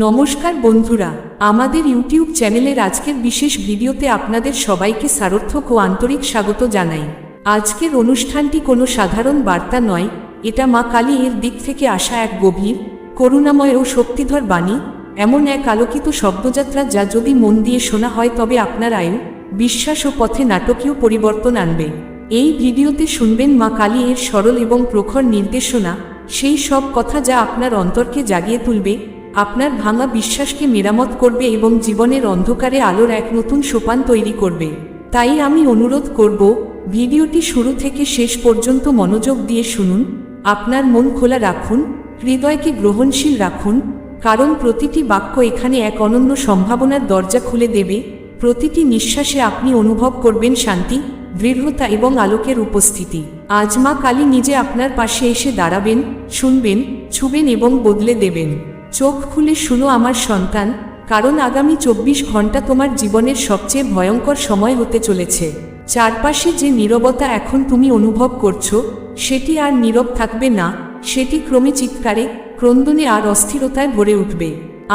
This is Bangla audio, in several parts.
নমস্কার বন্ধুরা, আমাদের ইউটিউব চ্যানেলের আজকের বিশেষ ভিডিওতে আপনাদের সবাইকে সারর্থক ও আন্তরিক স্বাগত জানাই। আজকের অনুষ্ঠানটি কোনো সাধারণ বার্তা নয়, এটা মা কালী এর দিক থেকে আসা এক গভীর, করুণাময় ও শক্তিধর বাণী, এমন এক আলোকিত শব্দযাত্রা যা যদি মন দিয়ে শোনা হয় তবে আপনার আয়ু, বিশ্বাস ও পথে নাটকীয় পরিবর্তন আনবে। এই ভিডিওতে শুনবেন মা কালী এর সরল এবং প্রখর নির্দেশনা, সেই সব কথা যা আপনার অন্তরকে জাগিয়ে তুলবে আপনার ভাঙা বিশ্বাসকে মেরামত করবে এবং জীবনের অন্ধকারে আলোর এক নতুন সোপান তৈরি করবে। তাই আমি অনুরোধ করব, ভিডিওটি শুরু থেকে শেষ পর্যন্ত মনোযোগ দিয়ে শুনুন, আপনার মন খোলা রাখুন, হৃদয়কে গ্রহণশীল রাখুন, কারণ প্রতিটি বাক্য এখানে এক অনন্য সম্ভাবনার দরজা খুলে দেবে, প্রতিটি নিঃশ্বাসে আপনি অনুভব করবেন শান্তি, দৃঢ়তা এবং আলোকের উপস্থিতি। আজ মা কালী নিজে আপনার পাশে এসে দাঁড়াবেন, শুনবেন, ছুবেন এবং বদলে দেবেন। চোখ খুলে শুনো আমার সন্তান, কারণ আগামী চব্বিশ ঘণ্টা তোমার জীবনের সবচেয়ে ভয়ঙ্কর সময় হতে চলেছে। চারপাশে যে নীরবতা এখন তুমি অনুভব করছ, সেটি আর নীরব থাকবে না, সেটি ক্রমে চিৎকারে, ক্রন্দনে আর অস্থিরতায় ভরে উঠবে।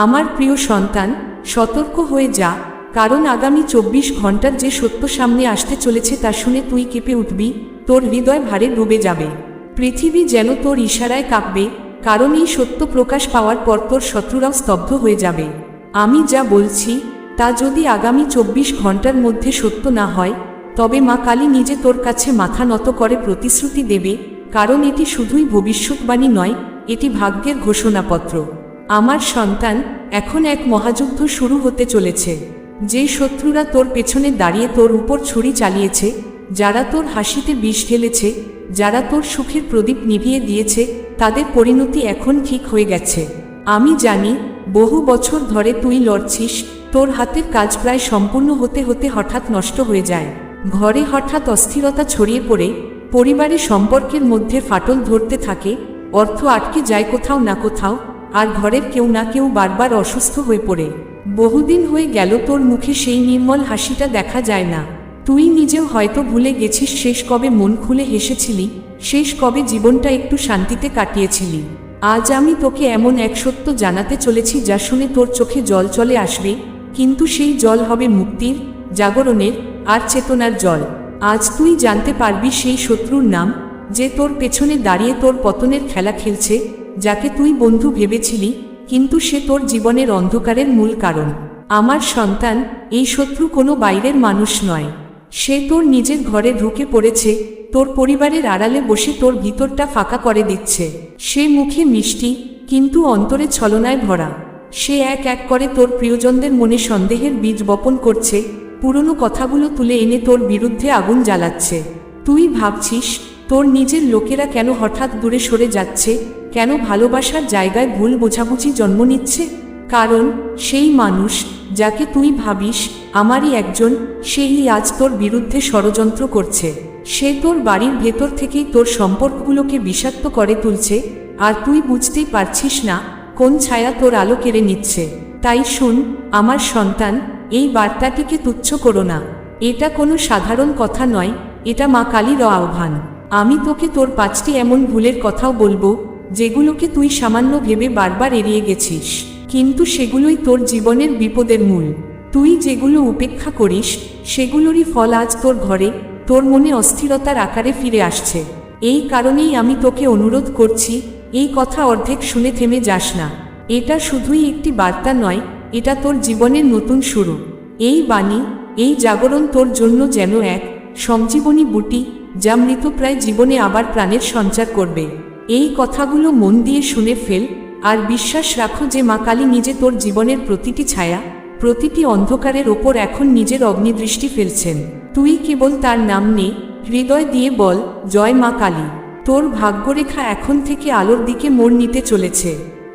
আমার প্রিয় সন্তান, সতর্ক হয়ে যা, কারণ আগামী চব্বিশ ঘণ্টার যে সত্য সামনে আসতে চলেছে তা শুনে তুই কেঁপে উঠবি, তোর হৃদয় ভারে ডুবে যাবে। পৃথিবী যেন তোর ইশারায় কাঁপবে কারণ এই সত্য প্রকাশ পাওয়ার পরপর শত্রুরাও স্তব্ধ হয়ে যাবে। আমি যা বলছি, তা যদি আগামী চব্বিশ ঘণ্টার মধ্যে সত্য না হয়, তবে মা কালী নিজে তোর কাছে মাথা নত করে প্রতিশ্রুতি দেবে, কারণ এটি শুধুই ভবিষ্যৎবাণী নয়, এটি ভাগ্যের ঘোষণাপত্র। আমার সন্তান এখন এক মহাযুদ্ধ শুরু হতে চলেছে। যে শত্রুরা তোর পেছনে দাঁড়িয়ে তোর উপর ছুরি চালিয়েছে, যারা তোর হাসিতে বিষ ঢেলেছে, যারা তোর সুখের প্রদীপ নিভিয়ে দিয়েছে তাদের পরিণতি এখন ঠিক হয়ে গেছে। আমি জানি, বহু বছর ধরে তুই লড়ছিস, তোর হাতের কাজ প্রায় সম্পূর্ণ হতে হতে হঠাৎ নষ্ট হয়ে যায়। ঘরে হঠাৎ অস্থিরতা ছড়িয়ে পড়ে পরিবারের সম্পর্কের মধ্যে ফাটল ধরতে থাকে, অর্থ আটকে যায় কোথাও না কোথাও, আর ঘরের কেউ না কেউ বারবার অসুস্থ হয়ে পড়ে। বহুদিন হয়ে গেল তোর মুখে সেই নির্মল হাসিটা দেখা যায় না। তুই নিজেও হয়তো ভুলে গেছিস শেষ কবে মন খুলে হেসেছিলি শেষ কবে জীবনটা একটু শান্তিতে কাটিয়েছিলি? আজ আমি তোকে এমন এক সত্য জানাতে চলেছি যা শুনে তোর চোখে জল চলে আসবে, কিন্তু সেই জল হবে মুক্তির, জাগরণের, আর চেতনার জল। আজ তুই জানতে পারবি সেই শত্রুর নাম, যে তোর পেছনে দাঁড়িয়ে তোর পতনের খেলা খেলছে, যাকে তুই বন্ধু ভেবেছিলি, কিন্তু সে তোর জীবনের অন্ধকারের মূল কারণ। আমার সন্তান, এই শত্রু কোনো বাইরের মানুষ নয়। সে তোর নিজের ঘরে ঢুকে পড়েছে, তোর পরিবারের আড়ালে বসে তোর ভিতরটা ফাঁকা করে দিচ্ছে। সে মুখে মিষ্টি, কিন্তু অন্তরে ছলনায় ভরা। সে এক এক করে তোর প্রিয়জনদের মনে সন্দেহের বীজ বপন করছে, পুরনো কথাগুলো তুলে এনে তোর বিরুদ্ধে আগুন জ্বালাচ্ছে। তুই ভাবছিস, তোর নিজের লোকেরা কেন হঠাৎ দূরে সরে যাচ্ছে, কেন ভালোবাসার জায়গায় ভুল বোঝাবুঝি জন্ম নিচ্ছে? কারণ সেই মানুষ যাকে তুই ভাবিস, আমারই একজন, সেই আজ তোর বিরুদ্ধে ষড়যন্ত্র করছে। সে তোর বাড়ির ভেতর থেকেই তোর সম্পর্কগুলোকে বিষাক্ত করে তুলছে, আর তুই বুঝতেই পারছিস না কোন ছায়া তোর আলো কেড়ে নিচ্ছে। তাই শুন, আমার সন্তান, এই বার্তাটিকে তুচ্ছ করো না। এটা কোনো সাধারণ কথা নয়, এটা মা কালীর আহ্বান। আমি তোকে তোর পাঁচটি এমন ভুলের কথাও বলব, যেগুলোকে তুই সামান্য ভেবে বারবার এড়িয়ে গেছিস। কিন্তু সেগুলোই তোর জীবনের বিপদের মূল। তুই যেগুলো উপেক্ষা করিস, সেগুলোরই ফল আজ তোর ঘরে, তোর মনে অস্থিরতার আকারে ফিরে আসছে। এই কারণেই আমি তোকে অনুরোধ করছি, এই কথা অর্ধেক শুনে থেমে যাস না। এটা শুধুই একটি বার্তা নয়, এটা তোর জীবনের নতুন শুরু। এই বাণী, এই জাগরণ তোর জন্য যেন এক সঞ্জীবনী বুটি, যা মৃতপ্রায় জীবনে আবার প্রাণের সঞ্চার করবে। এই কথাগুলো মন দিয়ে শুনে ফেল আর বিশ্বাস রাখো যে মা কালী নিজে তোর জীবনের প্রতিটি ছায়া, প্রতিটি অন্ধকারের ওপর এখন নিজের অগ্নিদৃষ্টি ফেলছেন। তুই কেবল তার নাম নে, হৃদয় দিয়ে বল, জয় মা কালী। তোর ভাগ্যরেখা এখন থেকে আলোর দিকে মোড় নিতে চলেছে।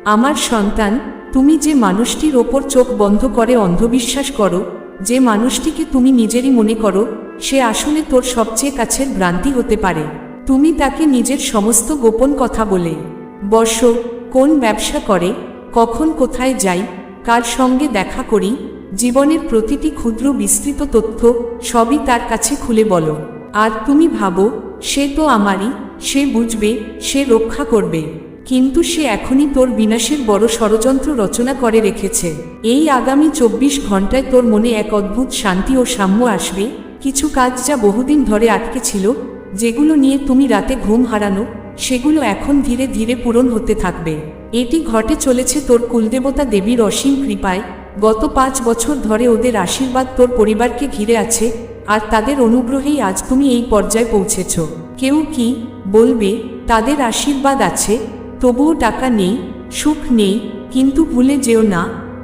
আমার সন্তান, তুমি যে মানুষটির ওপর চোখ বন্ধ করে অন্ধবিশ্বাস করো, যে মানুষটিকে তুমি নিজেরই মনে করো, সে আসলে তোর সবচেয়ে কাছের ভ্রান্তি হতে পারে। তুমি তাকে নিজের সমস্ত গোপন কথা বলে। বর্ষ, কোন ব্যবসা করে, কখন কোথায় যাই, কার সঙ্গে দেখা করি, জীবনের প্রতিটি ক্ষুদ্র বিস্তৃত তথ্য সবই তার কাছে খুলে বলো। আর তুমি ভাবো, সে তো আমারই, সে বুঝবে, সে রক্ষা করবে। কিন্তু সে এখনই তোর বিনাশের বড় ষড়যন্ত্র রচনা করে রেখেছে। এই আগামী চব্বিশ ঘন্টায় তোর মনে এক অদ্ভুত শান্তি ও সাম্য আসবে। কিছু কাজ যা বহুদিন ধরে আটকে ছিল, যেগুলো নিয়ে তুমি রাতে ঘুম হারানো সেগুলো এখন ধীরে ধীরে পূরণ হতে থাকবে। এটি ঘটে চলেছে তোর কুলদেবতা দেবীর অসীম কৃপায়। গত পাঁচ বছর ধরে ওদের আশীর্বাদ তোর পরিবারকে ঘিরে আছে, আর তাদের অনুগ্রহেই আজ তুমি এই পর্যায়ে পৌঁছেছ। কেউ কি বলবে, তাদের আশীর্বাদ আছে, তবুও টাকা নেই, সুখ নেই, কিন্তু ভুলে যেও না,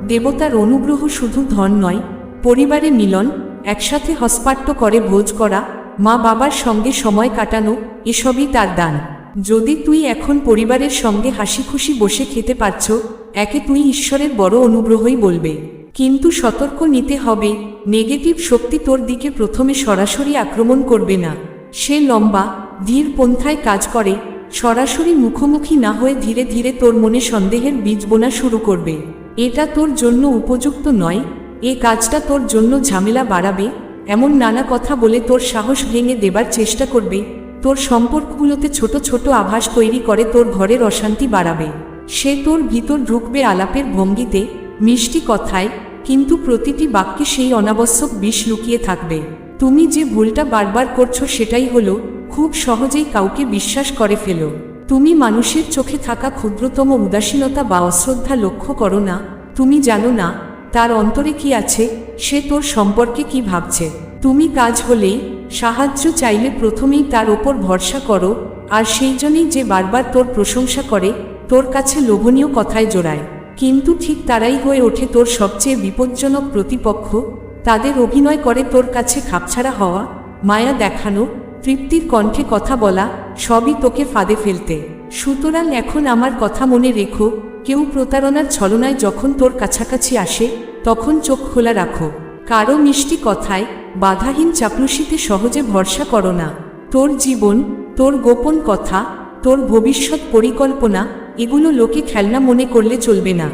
দেবতার অনুগ্রহ শুধু ধন নয়, পরিবারে মিলন, একসাথে হসপাট্য করে ভোজ করা মা বাবার সঙ্গে সময় কাটানো, এসবই তার দান। যদি তুই এখন পরিবারের সঙ্গে হাসি খুশি বসে খেতে পারছ, একে তুই ঈশ্বরের বড় অনুগ্রহই বলবে। কিন্তু সতর্ক নিতে হবে, নেগেটিভ শক্তি তোর দিকে প্রথমে সরাসরি আক্রমণ করবে না। সে লম্বা, ধীর পন্থায় কাজ করে, সরাসরি মুখোমুখি না হয়ে ধীরে ধীরে তোর মনে সন্দেহের বীজ বোনা শুরু করবে। এটা তোর জন্য উপযুক্ত নয়, এ কাজটা তোর জন্য ঝামেলা বাড়াবে, এমন নানা কথা বলে তোর সাহস ভেঙে দেবার চেষ্টা করবে তোর সম্পর্কগুলোতে ছোট ছোট আভাস তৈরি করে তোর ঘরের অশান্তি বাড়াবে। সে তোর ভিতর ঢুকবে আলাপের ভঙ্গিতে, মিষ্টি কথায়, কিন্তু প্রতিটি বাক্যে সেই অনাবশ্যক বিষ লুকিয়ে থাকবে। তুমি যে ভুলটা বারবার করছ সেটাই হলো, খুব সহজেই কাউকে বিশ্বাস করে ফেলো। তুমি মানুষের চোখে থাকা ক্ষুদ্রতম উদাসীনতা বা অশ্রদ্ধা লক্ষ্য করো না, তুমি জানো না, তার অন্তরে কি আছে, সে তোর সম্পর্কে কি ভাবছে। তুমি কাজ হলেই সাহায্য চাইলে প্রথমেই তার ওপর ভরসা করো, আর সেই জন্যই যে বারবার তোর প্রশংসা করে, তোর কাছে লোভনীয় কথায় জোড়ায়। কিন্তু ঠিক তারাই হয়ে ওঠে তোর সবচেয়ে বিপজ্জনক প্রতিপক্ষ, তাদের অভিনয় করে তোর কাছে খাপছাড়া হওয়া, মায়া দেখানো, তৃপ্তির কণ্ঠে কথা বলা, সবই তোকে ফাঁদে ফেলতে। সুতরাং এখন আমার কথা মনে রেখো, কেউ প্রতারণার ছলনায় যখন তোর কাছাকাছি আসে, তখন চোখ খোলা রাখো। কারও মিষ্টি কথায় বাধাহীন চাপলুসিতে সহজে ভরসা করো না। তোর জীবন, তোর গোপন কথা, তোর ভবিষ্যৎ পরিকল্পনা, এগুলো লোকে খেলনা মনে করলে চলবে না।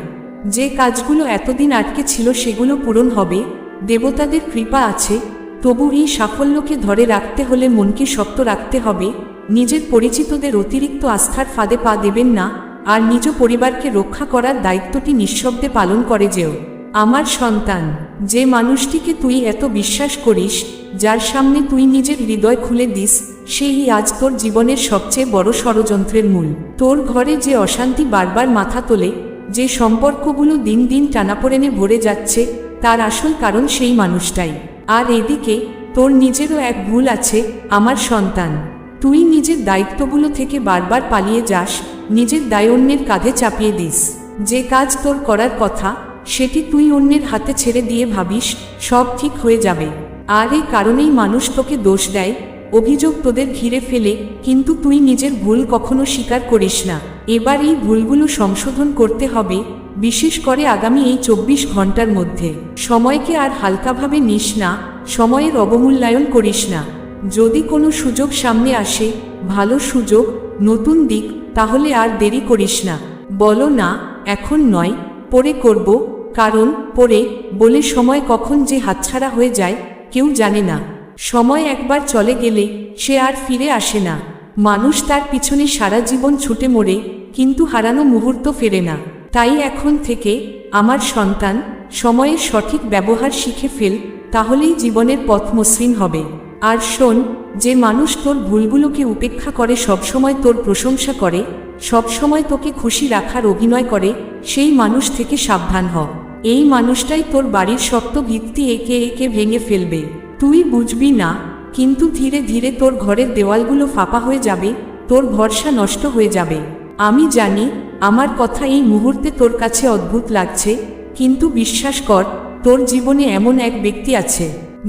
যে কাজগুলো এতদিন আটকে ছিল সেগুলো পূরণ হবে। দেবতাদের কৃপা আছে। তবু এই সাফল্যকে ধরে রাখতে হলে মনকে শক্ত রাখতে হবে। নিজের পরিচিতদের অতিরিক্ত আস্থার ফাঁদে পা দেবেন না। আর নিজ পরিবারকে রক্ষা করার দায়িত্বটি নিঃশব্দে পালন করে যেও। আমার সন্তান, যে মানুষটিকে তুই এত বিশ্বাস করিস, যার সামনে তুই নিজের হৃদয় খুলে দিস, সেই আজ তোর জীবনের সবচেয়ে বড় ষড়যন্ত্রের মূল। তোর ঘরে যে অশান্তি বারবার মাথা তোলে, যে সম্পর্কগুলো দিন দিন টানাপোড়েনে ভরে যাচ্ছে, তার আসল কারণ সেই মানুষটাই। আর এদিকে, তোর নিজেরও এক ভুল আছে, আমার সন্তান। তুই নিজের দায়িত্বগুলো থেকে বারবার পালিয়ে যাস, নিজের দায় অন্যের কাঁধে চাপিয়ে দিস। যে কাজ তোর করার কথা সেটি তুই অন্যের হাতে ছেড়ে দিয়ে ভাবিস, সব ঠিক হয়ে যাবে। আর এই কারণেই মানুষ তোকে দোষ দেয়, অভিযোগ তোদের ঘিরে ফেলে, কিন্তু তুই নিজের ভুল কখনো স্বীকার করিস না। এবার এই ভুলগুলো সংশোধন করতে হবে, বিশেষ করে আগামী এই চব্বিশ ঘণ্টার মধ্যে। সময়কে আর হালকাভাবে নিস না, সময়ের অবমূল্যায়ন করিস না। যদি কোনো সুযোগ সামনে আসে, ভালো সুযোগ, নতুন দিক, তাহলে আর দেরি করিস না। বলো না, এখন নয়, পরে করব। কারণ পরে বলে সময় কখন যে হাতছাড়া হয়ে যায়, কেউ জানে না। সময় একবার চলে গেলে সে আর ফিরে আসে না। মানুষ তার পিছনে সারা জীবন ছুটে মরে, কিন্তু হারানো মুহূর্ত ফেরে না। তাই এখন থেকে আমার সন্তান সময়ের সঠিক ব্যবহার শিখে ফেল, তাহলেই জীবনের পথ মসৃণ হবে। আর শোন, যে মানুষ তোর ভুলগুলোকে উপেক্ষা করে সবসময় তোর প্রশংসা করে, সবসময় তোকে খুশি রাখার অভিনয় করে, সেই মানুষ থেকে সাবধান হ। এই মানুষটাই তোর বাড়ির শক্ত ভিত্তি একে একে ভেঙে ফেলবে। তুই বুঝবি না, কিন্তু ধীরে ধীরে তোর ঘরের দেওয়ালগুলো ফাঁপা হয়ে যাবে, তোর ভরসা নষ্ট হয়ে যাবে। আমি জানি, আমার কথা এই মুহূর্তে তোর কাছে অদ্ভুত লাগছে, কিন্তু বিশ্বাস কর, তোর জীবনে এমন এক ব্যক্তি আছে,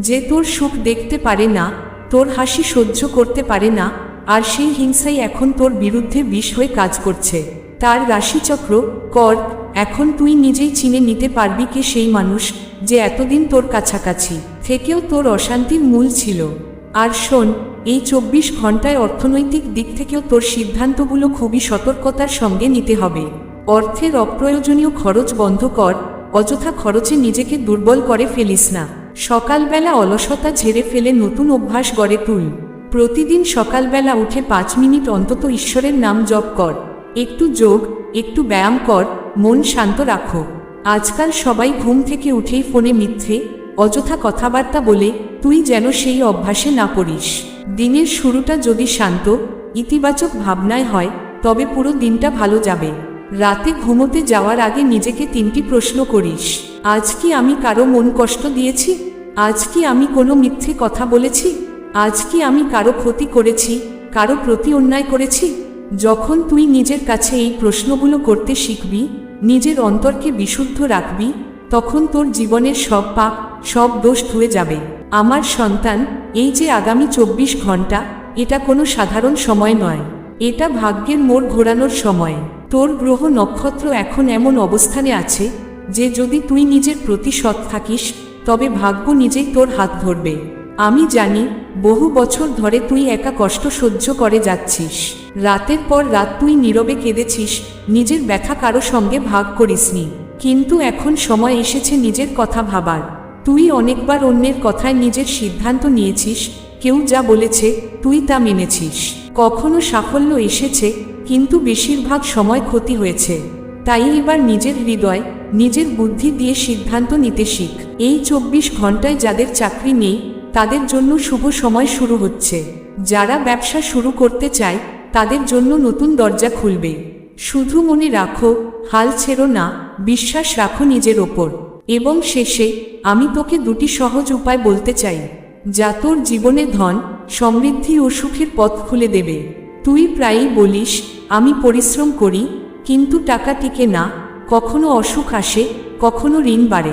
যে তোর সুখ দেখতে পারে না, তোর হাসি সহ্য করতে পারে না, আর সেই হিংসাই এখন তোর বিরুদ্ধে বিষ হয়ে কাজ করছে। তার রাশিচক্র কর এখন তুই নিজেই চিনে নিতে পারবি কে সেই মানুষ যে এতদিন তোর কাছাকাছি থেকেও তোর অশান্তির মূল ছিল। আর শোন, এই চব্বিশ ঘন্টায় অর্থনৈতিক দিক থেকেও তোর সিদ্ধান্তগুলো খুবই সতর্কতার সঙ্গে নিতে হবে। অর্থের অপ্রয়োজনীয় খরচ বন্ধ কর, অযথা খরচে নিজেকে দুর্বল করে ফেলিস না। সকালবেলা অলসতা ঝেড়ে ফেলে নতুন অভ্যাস গড়ে তুল। প্রতিদিন সকালবেলা উঠে পাঁচ মিনিট অন্তত ঈশ্বরের নাম জপ কর। একটু যোগ, একটু ব্যায়াম কর মন শান্ত রাখো। আজকাল সবাই ঘুম থেকে উঠেই ফোনে মিথ্যে, অযথা কথাবার্তা বলে তুই যেন সেই অভ্যাসে না পড়িস। দিনের শুরুটা যদি শান্ত, ইতিবাচক ভাবনায় হয়, তবে পুরো দিনটা ভালো যাবে। রাতে ঘুমোতে যাওয়ার আগে নিজেকে তিনটি প্রশ্ন করিস। আজ কি আমি কারও মন কষ্ট দিয়েছি? আজ কি আমি কোনো মিথ্যে কথা বলেছি? আজ কি আমি কারও ক্ষতি করেছি? কারও প্রতি অন্যায় করেছি? যখন তুই নিজের কাছে এই প্রশ্নগুলো করতে শিখবি, নিজের অন্তরকে বিশুদ্ধ রাখবি, তখন তোর জীবনের সব পাপ, সব দোষ ধুয়ে যাবে। আমার সন্তান, এই যে আগামী চব্বিশ ঘণ্টা, এটা কোনো সাধারণ সময় নয়। এটা ভাগ্যের মোড় ঘোরানোর সময়। তোর গ্রহ নক্ষত্র এখন এমন অবস্থানে আছে, যে যদি তুই নিজের প্রতি সৎ থাকিস, তবে ভাগ্য নিজেই তোর হাত ধরবে। আমি জানি, বহু বছর ধরে তুই একা কষ্ট সহ্য করে যাচ্ছিস। রাতের পর রাত তুই নীরবে কেঁদেছিস, নিজের ব্যথা কারও সঙ্গে ভাগ করিসনি। কিন্তু এখন সময় এসেছে নিজের কথা ভাবার। তুই অনেকবার অন্যের কথায় নিজের সিদ্ধান্ত নিয়েছিস, কেউ যা বলেছে তুই তা মেনেছিস। কখনো সাফল্য এসেছে, কিন্তু বেশিরভাগ সময় ক্ষতি হয়েছে। তাই এবার নিজের হৃদয়, নিজের বুদ্ধি দিয়ে সিদ্ধান্ত নিতে শিখ। এই চব্বিশ ঘন্টায় যাদের চাকরি নেই, তাদের জন্য শুভ সময় শুরু হচ্ছে। যারা ব্যবসা শুরু করতে চায় তাদের জন্য নতুন দরজা খুলবে। শুধু মনে রাখো, হাল ছেড়ো না, বিশ্বাস রাখো নিজের ওপর। এবং শেষে, আমি তোকে দুটি সহজ উপায় বলতে চাই, যা তোর জীবনে ধন, সমৃদ্ধি ও সুখের পথ খুলে দেবে। তুই প্রায়ই বলিস, আমি পরিশ্রম করি, কিন্তু টাকা টিকে না, কখনো অসুখ আসে, কখনো ঋণ বাড়ে।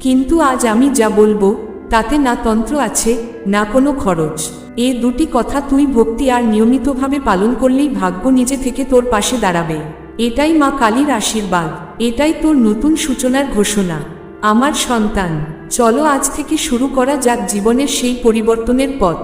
কিন্তু আজ আমি যা বলব, তাতে না তন্ত্র আছে, না কোনো খরচ। এ দুটি কথা তুই ভক্তি আর নিয়মিতভাবে পালন করলেই ভাগ্য নিজে থেকে তোর পাশে দাঁড়াবে। এটাই মা কালীর আশীর্বাদ। এটাই তোর নতুন সূচনার ঘোষণা। আমার সন্তান, চলো আজ থেকে শুরু করা যাক জীবনের সেই পরিবর্তনের পথ।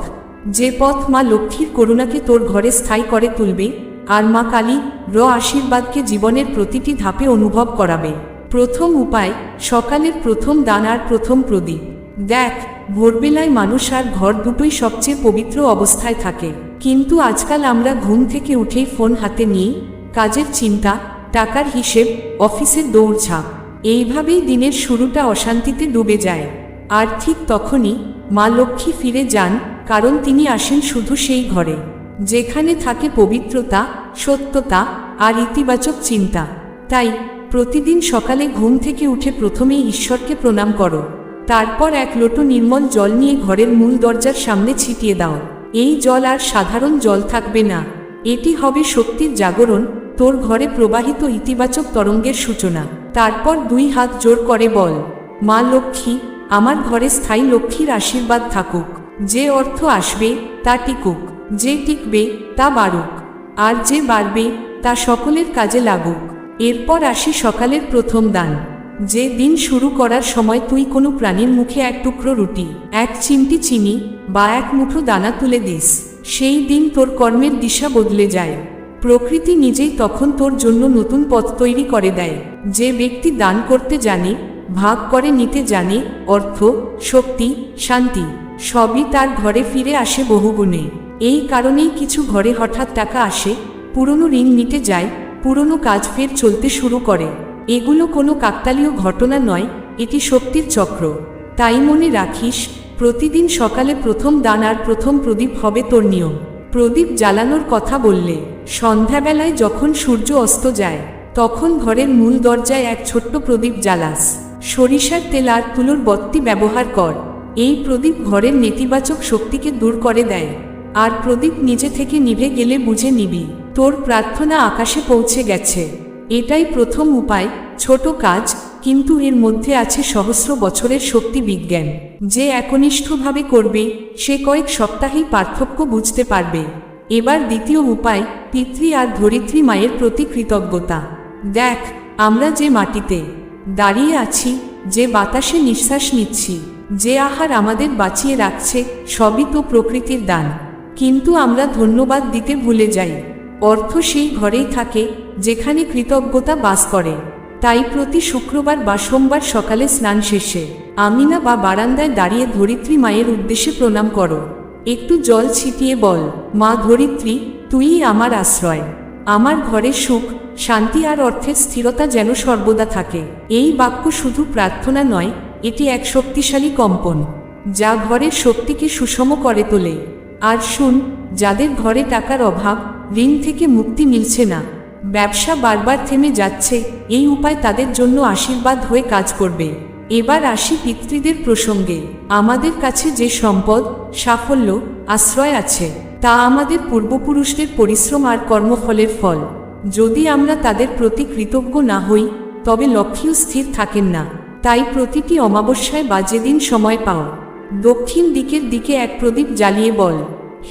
যে পথ মা লক্ষ্মীর করুণাকে তোর ঘরে স্থায়ী করে তুলবে, আর মা কালী র আশীর্বাদকে জীবনের প্রতিটি ধাপে অনুভব করাবে। প্রথম উপায়, সকালের প্রথম দান আর প্রথম প্রদীপ। দেখ, ভোরবেলায় মানুষ আর ঘর দুটোই সবচেয়ে পবিত্র অবস্থায় থাকে। কিন্তু আজকাল আমরা ঘুম থেকে উঠেই ফোন হাতে নিই, কাজের চিন্তা, টাকার হিসেব, অফিসের দৌড়ঝাঁপ। এইভাবেই দিনের শুরুটা অশান্তিতে ডুবে যায়। আর ঠিক তখনই মা লক্ষ্মী ফিরে যান, কারণ তিনি আসেন শুধু সেই ঘরে, যেখানে থাকে পবিত্রতা, সত্যতা আর ইতিবাচক চিন্তা। তাই প্রতিদিন সকালে ঘুম থেকে উঠে প্রথমেই ঈশ্বরকে প্রণাম করো। তারপর এক লোটো নির্মল জল নিয়ে ঘরের মূল দরজার সামনে ছিটিয়ে দাও। এই জল আর সাধারণ জল থাকবে না। এটি হবে শক্তির জাগরণ, তোর ঘরে প্রবাহিত ইতিবাচক তরঙ্গের সূচনা। তারপর দুই হাত জোর করে বল, মা লক্ষ্মী, আমার ঘরে স্থায়ী লক্ষ্মীর আশীর্বাদ থাকুক। যে অর্থ আসবে, তা টিকুক। যে টিকবে, তা বাড়ুক। আর যে বাড়বে, তা সকলের কাজে লাগুক। এরপর আসি সকালের প্রথম দান। যে দিন শুরু করার সময় তুই কোনো প্রাণীর মুখে এক টুকরো রুটি, এক চিমটি চিনি বা এক মুঠো দানা তুলে দিস, সেই দিন তোর কর্মের দিশা বদলে যায়। প্রকৃতি নিজেই তখন তোর জন্য নতুন পথ তৈরি করে দেয়। যে ব্যক্তি দান করতে জানে, ভাগ করে নিতে জানে, অর্থ, শক্তি, শান্তি, সবই তার ঘরে ফিরে আসে বহুগুণে। এই কারণেই কিছু ঘরে হঠাৎ টাকা আসে, পুরনো ঋণ মিটে যায়, পুরনো কাজ ফের চলতে শুরু করে। এগুলো কোনো কাকতালীয় ঘটনা নয়, এটি শক্তির চক্র। তাই মনে রাখিস, প্রতিদিন সকালে প্রথম দান আর প্রথম প্রদীপ হবে তোর নিয়ম। প্রদীপ জ্বালানোর কথা বললে, সন্ধ্যাবেলায় যখন সূর্য অস্ত যায়, তখন ঘরের মূল দরজায় এক ছোট্ট প্রদীপ জ্বালাস। সরিষার তেল আর তুলোর বত্তি ব্যবহার কর। এই প্রদীপ ঘরের নেতিবাচক শক্তিকে দূর করে দেয়। আর প্রদীপ নিজে থেকে নিভে গেলে বুঝে নিবি, তোর প্রার্থনা আকাশে পৌঁছে গেছে। এটাই প্রথম উপায়, ছোট কাজ, কিন্তু এর মধ্যে আছে সহস্র বছরের শক্তি বিজ্ঞান। যে একনিষ্ঠভাবে করবে, সে কয়েক সপ্তাহেই পার্থক্য বুঝতে পারবে। এবার দ্বিতীয় উপায়, পিতৃ আর ধরিত্রী মায়ের প্রতি কৃতজ্ঞতা। দেখ, আমরা যে মাটিতে দাঁড়িয়ে আছি, যে বাতাসে নিঃশ্বাস নিচ্ছি, যে আহার আমাদের বাঁচিয়ে রাখছে, সবই তো প্রকৃতির দান। কিন্তু আমরা ধন্যবাদ দিতে ভুলে যাই। অর্থ সেই ঘরেই থাকে যেখানে কৃতজ্ঞতা বাস করে। তাই প্রতি শুক্রবার বা সোমবার সকালে স্নান শেষে আমিনা বা বারান্দায় দাঁড়িয়ে ধরিত্রী মায়ের উদ্দেশ্যে প্রণাম করো। একটু জল ছিটিয়ে বল, মা ধরিত্রী, তুই আমার আশ্রয়। আমার ঘরে সুখ, শান্তি আর অর্থের স্থিরতা যেন সর্বদা থাকে। এই বাক্য শুধু প্রার্থনা নয়, এটি এক শক্তিশালী কম্পন, যা ঘরের শক্তিকে সুষম করে তোলে। আর শুন, যাদের ঘরে টাকার অভাব ঋণ থেকে মুক্তি মিলছে না। ব্যবসা বারবার থেমে যাচ্ছে, এই উপায় তাদের জন্য আশীর্বাদ হয়ে কাজ করবে। এবার আসি পিতৃদের প্রসঙ্গে। আমাদের কাছে যে সম্পদ, সাফল্য, আশ্রয় আছে, তা আমাদের পূর্বপুরুষদের পরিশ্রম আর কর্মফলের ফল। যদি আমরা তাদের প্রতি কৃতজ্ঞ না হই, তবে লক্ষ্যও স্থির থাকেন না। তাই প্রতিটি অমাবস্যায় বা যেদিন সময় পাও। দক্ষিণ দিকের দিকে এক প্রদীপ জ্বালিয়ে বল,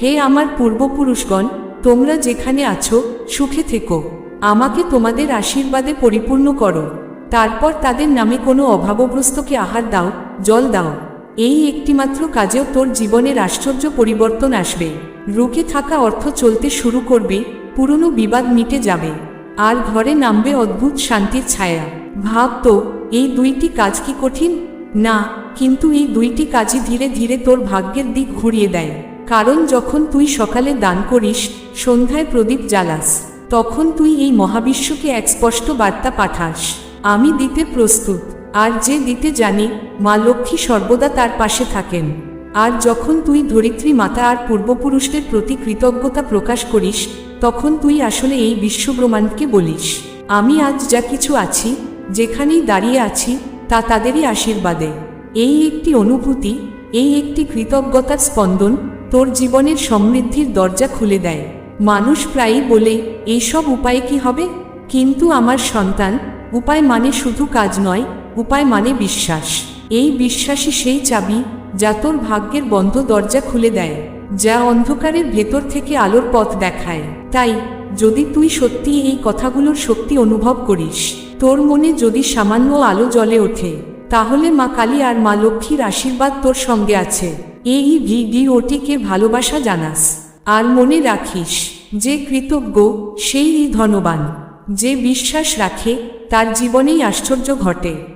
হে আমার পূর্বপুরুষগণ তোমরা যেখানে আছো, সুখে থেকো। আমাকে তোমাদের আশীর্বাদে পরিপূর্ণ করো। তারপর তাদের নামে কোনো অভাবগ্রস্তকে আহার দাও, জল দাও। এই একটিমাত্র কাজেও তোর জীবনের আশ্চর্য পরিবর্তন আসবে। রুকে থাকা অর্থ চলতে শুরু করবে, পুরনো বিবাদ মিটে যাবে। আর ঘরে নামবে অদ্ভুত শান্তির ছায়া। ভাব তো, এই দুইটি কাজ কি কঠিন? না, কিন্তু এই দুইটি কাজই ধীরে ধীরে তোর ভাগ্যের দিক ঘুরিয়ে দেয়। কারণ যখন তুই সকালে দান করিস, সন্ধ্যায় প্রদীপ জ্বালাস, তখন তুই এই মহাবিশ্বকে এক স্পষ্ট বার্তা পাঠাস, আমি দিতে প্রস্তুত, আর যে দিতে জানি, মা লক্ষ্মী সর্বদা তার পাশে থাকেন। আর যখন তুই ধরিত্রী মাতা আর পূর্বপুরুষদের প্রতি কৃতজ্ঞতা প্রকাশ করিস, তখন তুই আসলে এই বিশ্বব্রহ্মাণ্ডকে বলিস, আমি আজ যা কিছু আছি, যেখানেই দাঁড়িয়ে আছি, তা তাদেরই আশীর্বাদে। এই একটি অনুভূতি, এই একটি কৃতজ্ঞতার স্পন্দন তোর জীবনের সমৃদ্ধির দরজা খুলে দেয়। মানুষ প্রায়ই বলে, এইসব উপায়ে কি হবে? কিন্তু আমার সন্তান, উপায় মানে শুধু কাজ নয়, উপায় মানে বিশ্বাস। এই বিশ্বাসই সেই চাবি যা তোর ভাগ্যের বন্ধ দরজা খুলে দেয়, যা অন্ধকারের ভেতর থেকে আলোর পথ দেখায়। তাই, যদি তুই সত্যি এই কথাগুলোর শক্তি অনুভব করিস, তোর মনে যদি সামান্য আলো জ্বলে ওঠে, তাহলে মা কালী আর মা লক্ষ্মীর আশীর্বাদ তোর সঙ্গে আছে। এই ভিডিওটিকে ভালোবাসা জানাস। আর মনে রাখিস, যে কৃতজ্ঞ, সেই ধনবান। যে বিশ্বাস রাখে, তার জীবনেই আশ্চর্য ঘটে।